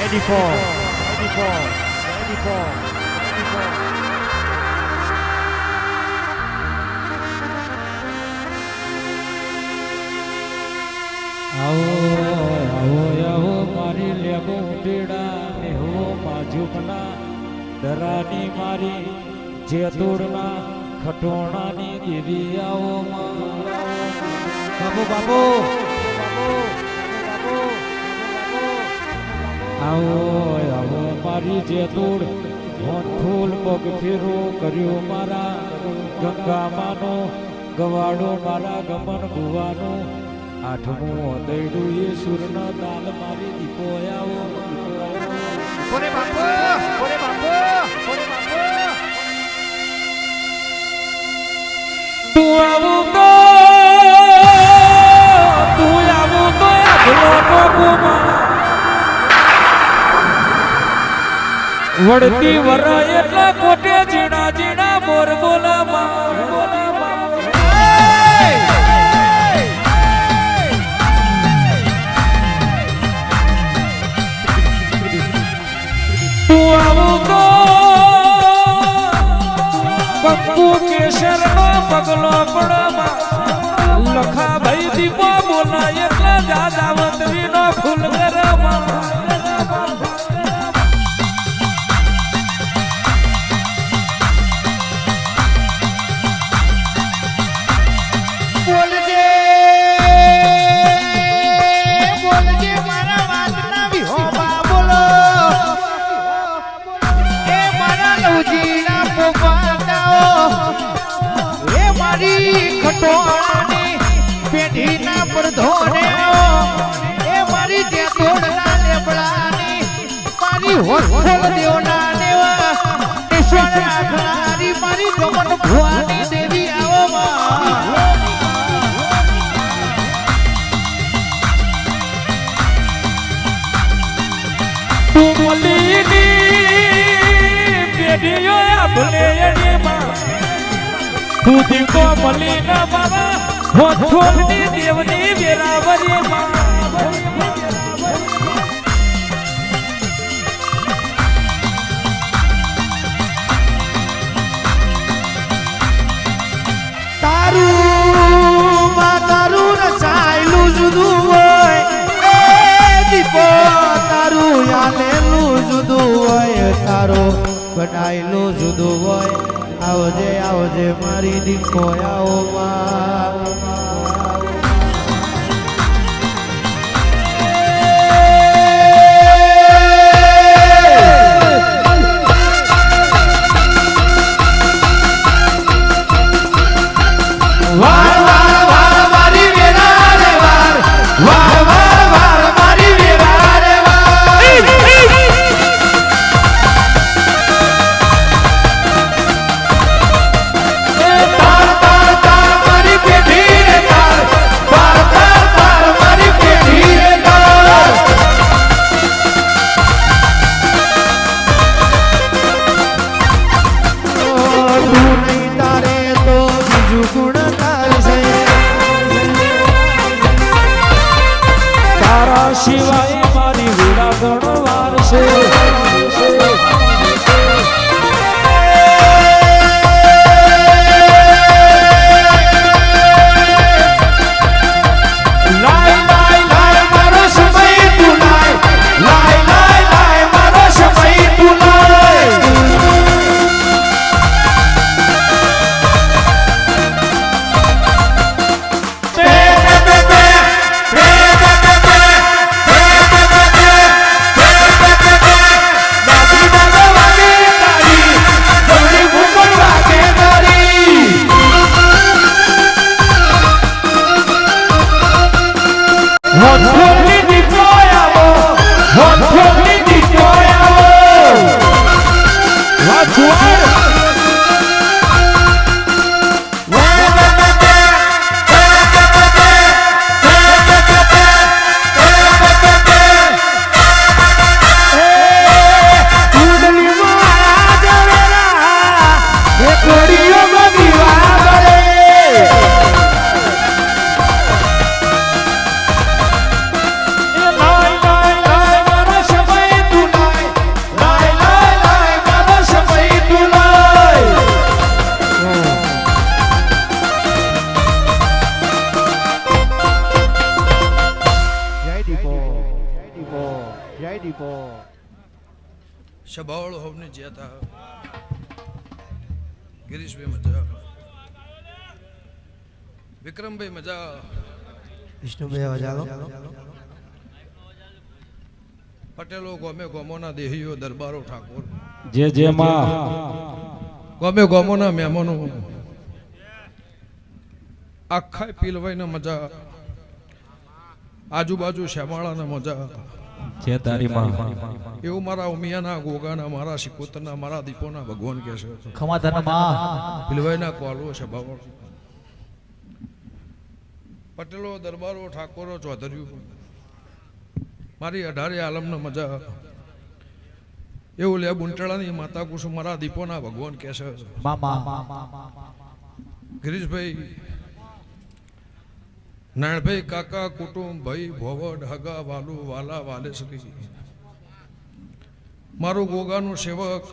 ready for, ready for, ready for, ready for. આવો આવો આવો મારી લેબો ઉડેડા ને હો માજુબના ડરાની મારી જેતોડના ખટોણાની દેવી આવો માં બાબુ આવો આવો મારી જેતોડ હોઠુલ પગ ફેરો કર્યો મારા ગંગામાનો ગવાડો મારા ગમન ભુવાનો. આઠમું દૈડું એ સુરના દાલ મારી દીપો આવો. બોલે બાપુ બોલે બાપુ બોલે બાપુ. તું આવું વળતી વરા એટલા કોટે જીણા જીણા બોર બોલામાં. તું આવું તો પપ્પુ કેસર નો પગલો પડમાં લખા ભાઈ દીપો બોલા એટલા દાદાવત વીનો ફૂલ ગરમા પેઢીના પ્રધોને એ મારી જે જેતોડના લેબડાની, મારી હોઠોળ દેવના દેવા ઈશ્વર રાખનારી મારી ગમન ભવાની દેવી આવો માં તું મલીની પેઢીઓ આપણે એની માં. તું દીકો મલીના બાબા તારું તારું જુદું હોય. એ દીપો તારું યાલેલું જુદું હોય. તારું બનાયેલું જુદું હોય. આવજે આવજે મારી દીકો આવો માં. ગિરીશભાઈ મજા વિક્રમભાઈ મજા વિષ્ણુભાઈ વજાલો પટેલો ગોમે ગોમોના દેહીઓ દરબારો ઠાકોર. જે જે માં ગોમે ગોમોના મહેમાનો. આખા પીલવાઈના મજા આજુબાજુ શ્યામાળાના મજા જે તારી માં એવું મારા ઉમિયાના ગોગાના મારા શિકોતરના મારા દીપોના ભગવાન કહે છે. ખમાતનમાં. પીલવાઈના કોલો છે બાવળ પટેલો દરબારો ઠાકોરો ચૌધરીઓ. મારી અઢારે આલમનો મજા. એવું લે બુંટળાની માતા કુસુમ મારા દીપોના ભગવાન કહે છે. ગિરીશભાઈ નાણભાઈ કાકા કુટુંબ ભાઈ ભોવડ હગા વાલુ વાલા વાલેશ્રી મારું ગોગાનું સેવક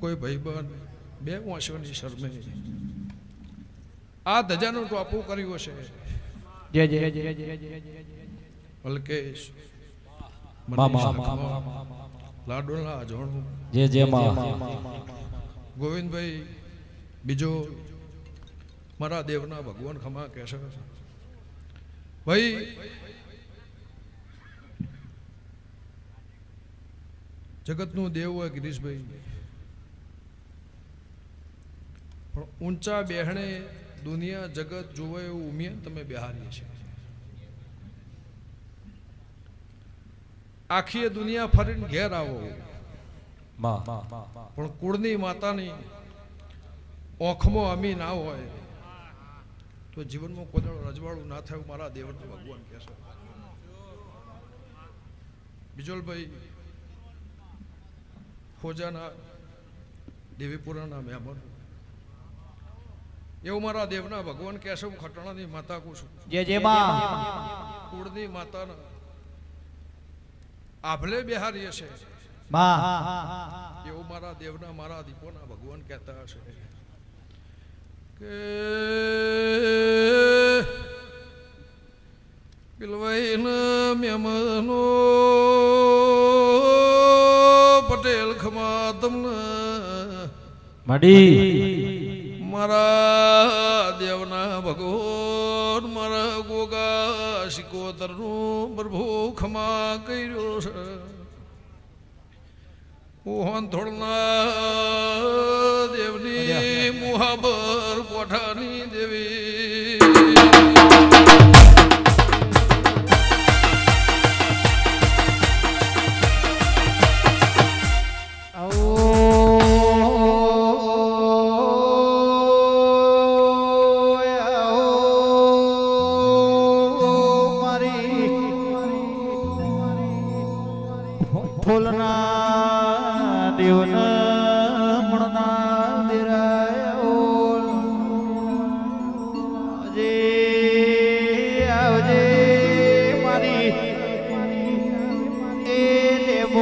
કોઈ ભાઈબંધ બે વાંસોની શરમે. આ ધજાનું ટોપું કર્યું છે જય જય જય જય અલ્કેશ. મામા. લાડોલા અજોણું જે જે ગોવિંદભાઈ બીજો મારા દેવના ભગવાન ખમા કહેશે ભાઈ જગતનું દેવ હોય ગિરીશભાઈ. પણ ઊંચા બેહણે દુનિયા જગત જોવે એવું ઉમિયન તમે બિહારી છે. આખી દુનિયા ફરીને ઘેર આવો. પણ કુળની માતાની ઓખમો અમી ના હોય. તો જીવનમાં કોદાળો રજવાડું ના થાય મારા દેવનો ભગવાન કહેશે બિજોલભાઈ ખોજાના દેવીપુરાના મહેમાન. એવું મારા દેવના ભગવાન કહેશે હું ખટાણાની માતા કહું છું. જે જે કુળની માતાના આભલે બિહારી છે. માં. એવું મારા દેવના મારા દીપોના ભગવાન કહેતા હશે. કે પિલવાઈના મહેમાનો પટેલ ખમા તમને મડી. મારા દેવના ભગવાન મારા ગોગા શિકોતરનું પ્રભુ ખમા કર્યો છે. મોહન થોડના દેવની મુહાબર કોઠાની દેવી.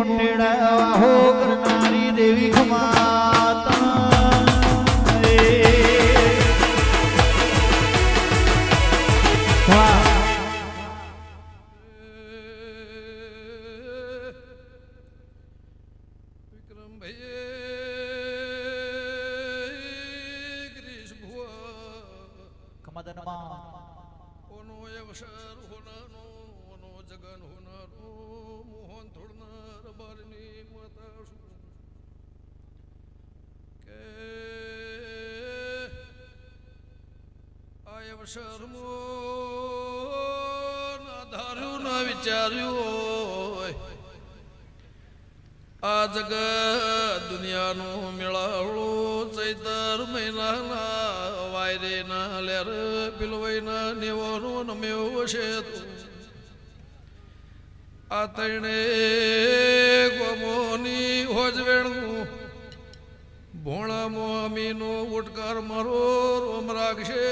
મોટેડા હો કરનારી દેવી ભુવા ખમાતનમાં ઓનો અવસર હોનાનો ઓનો જગન હોનારો મોહન થોડનાર બારની માતા શું કે આ અવસર ના ધાર્યું ના વિચાર્યું આ જગત દુનિયાનું મેળાવડું ચૈતર મહિનાના વાયરેના લેર પિલવાઈના નેવાનું નમ્યો છે તું આ તણે ગોમોની હોજવેણું. ભોણા મોમીનો ઉટકાર મારો રોમ રાખશે.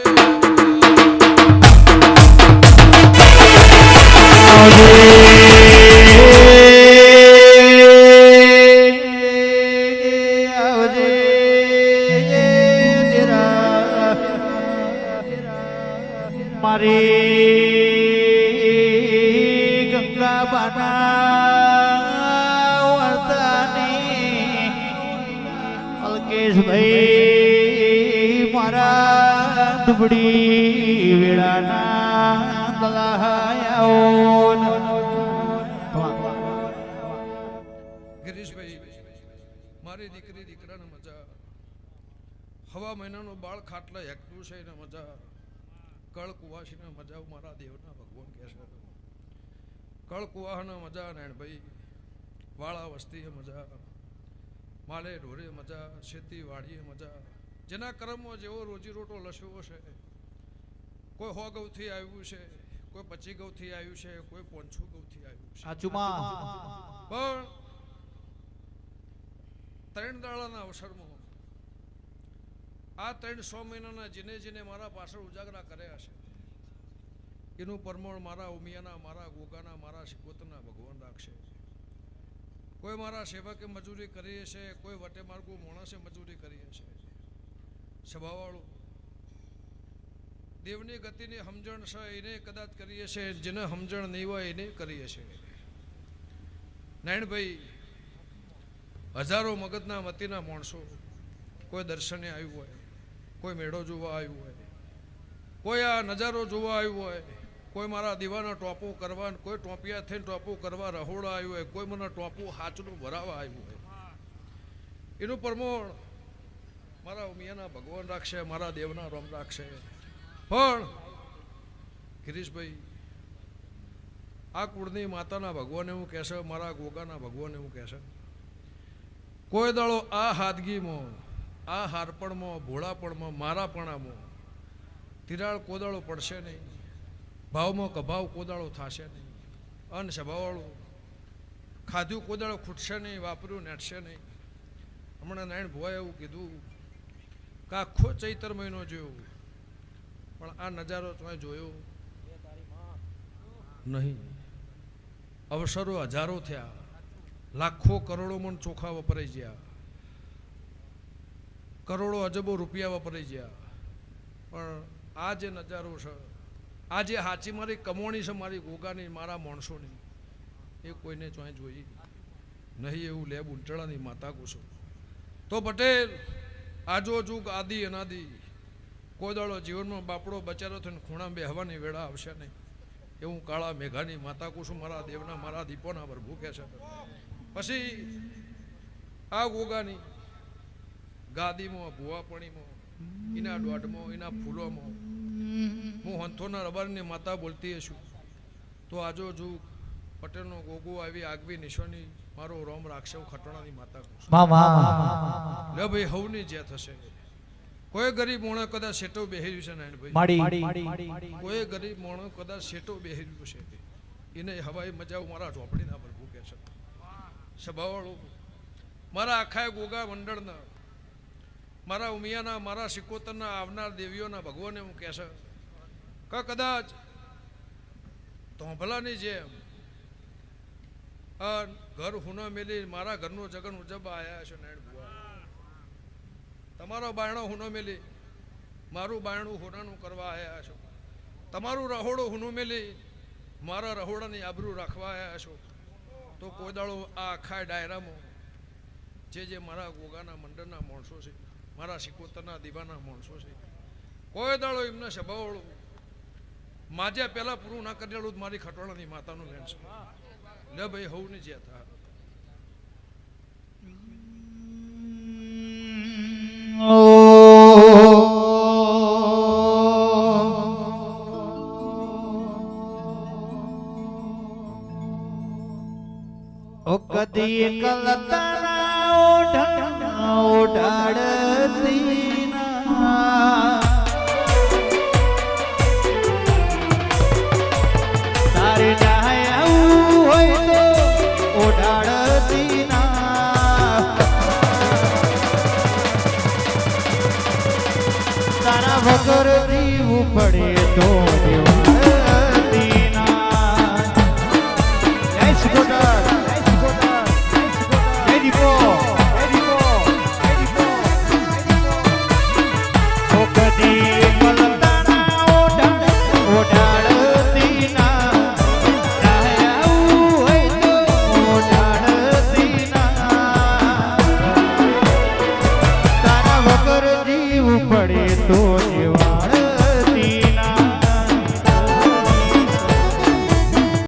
મારી અલ્કેશભાઈ મારા દુબડી વેળાના મારી દીકરી, દીકરાને મજા. હવા મહિનાનો બાળ ખાટલા હેકતું છે, એને મજા. કળ કુવાસીને મજા, મારા દેવના ભગવાન કહે છે કળ કુવાહના મજા નાયણભાઈ વાળા વસ્તીએ મજા માલે ઢોરે મજા ખેતીવાડીએ મજા. જેના કર્મમાં જેવો રોજીરોટો લસ્યો છે. કોઈ હો ગૌથી આવ્યું છે કોઈ પચી ગૌથી આવ્યું છે કોઈ પોંછું ગૌથી આવ્યું છે. પણ ત્રણ દાડાના અવસરમાં આ ત્રણ સો મહિનાના જેને જેને મારા પાછળ ઉજાગરા કર્યા છે. એનું પરમણ મારા ઉમિયાના, મારા ગોગાના, મારા શિકોતના ભગવાન રાખશે. કોઈ મારા સેવકે મજૂરી કરી છે કોઈ વટે માર્ગો માણસે મજૂરી કરી છે સભાવાળું, દેવની ગતિની સમજણ છે એને કદાચ કરીએ છે જેને સમજણ નહીં હોય એને કરીએ છે નારાયણભાઈ હજારો મગજના મતીના માણસો કોઈ દર્શને આવ્યું હોય, કોઈ મેળો જોવા આવ્યું હોય, કોઈ આ નજારો જોવા આવ્યું હોય કોઈ મારા દીવાના ટોપો કરવા, કોઈ ટોપિયા થઈને ટોપો કરવા રહોડા આવ્યું હોય, કોઈ મને ટોપો હાચનું ભરાવા આવ્યું હોય. એનું પરમોણ મારા ઉમિયાના ભગવાન રાખશે, મારા દેવના રમ રાખશે. પણ ગિરીશભાઈ, આ કુળની માતાના ભગવાન એવું કહેશે, મારા ગોગાના ભગવાન એવું કહેશે. કોઈ દાડો આ હાદગીમાં, આ હારપણમાં, ભોળાપણમાં, મારાપણામાં તિરાળ કોદાળો પડશે નહીં. ભાવમાં કભાવ કોદાળો થશે નહીં. અન સ્વભાવવાળું ખાધું કોદાળો ખૂટશે નહીં, વાપર્યું નેટશે નહીં. હમણાં નારાયણ ભુવાએ એવું કીધું કે આખો ચૈતર મહિનો જોયો. પણ આ નજારો તમે જોયો નહીં. અવસરો હજારો થયા. લાખો કરોડો મણ ચોખા વપરાઈ ગયા. કરોડો અજબો રૂપિયા વપરાઈ ગયા. પણ આ જે નજારો છે આ જે હાચી મારી કમોણી છે, મારી ગોગાની, મારા માણસોની. એ કોઈને ચોય જોઈ નહીં, એવું લેબ ઉંટળાની માતા કુસો તો પટેલ, આજો જુગ આદિ, અનાદિ કોઈ દાડો જીવનમાં બાપડો, બચારો થઈને ખૂણા બેહવાની વેળા આવશે નહીં. એવું કાળા મેઘાની માતા કુસુમ મારા દેવના, મારા દીપોના પર ભૂખે છે. પછી આ ગોગાની ગાદીમાં, ભુવાપણીમાં, એના દોઢમાં, એના ફૂલોમાં હું હંથોના રબારની માતા બોલતી છું તો આજો જો પટેલનો ગોગો આવી આગવી નિશોની મારો રોમ રાખશે ખટણાની માતા કહું લે ભાઈ હવની જે થશે. કોઈ ગરીબ મોણો કદાચ શેટો બેહર્યું છે નારાયણભાઈ ભાઈ કોઈ ગરીબ મોણો કદાચ શેટો બેહેર્યું છે. એને હવાઈ મજા મારા ઝોપડીના પર ભૂકે છે. સભાવાળો મારા આખા ગોગા મંડળના મારા ઉમિયાના, મારા સિકોતરના, આવનાર દેવીઓના ભગવાને હું કહેશે કે કદાચ ધોંભલાની જેમ આ ઘર હુનો મેલી મારા ઘરનું જગન ઉજવવા આવ્યા છે નારાયણ ભગવાન તમારો બાયણો હુનો મેલી, મારું બાયણું હુનાનું કરવા આવ્યા છો. તમારું રહોડું હુનું મેલી, મારા રહોડાની આબરૂ રાખવા આવ્યા છો. તો કોઈ દાડો આ આખા ડાયરામાં જે જે મારા ગોગાના મંડળના માણસો છે મારા સિકોતરના દીવાના માણસો છે. કોઈ દાડો એમને સભાવળું માજે પહેલાં પૂરું ના કરેલું મારી ખટોળાની માતાનું લેણ છે. લે ભાઈ હવું નહીં જ્યાં હતા ઓ કદી કલતરા ઓઢા પડે તો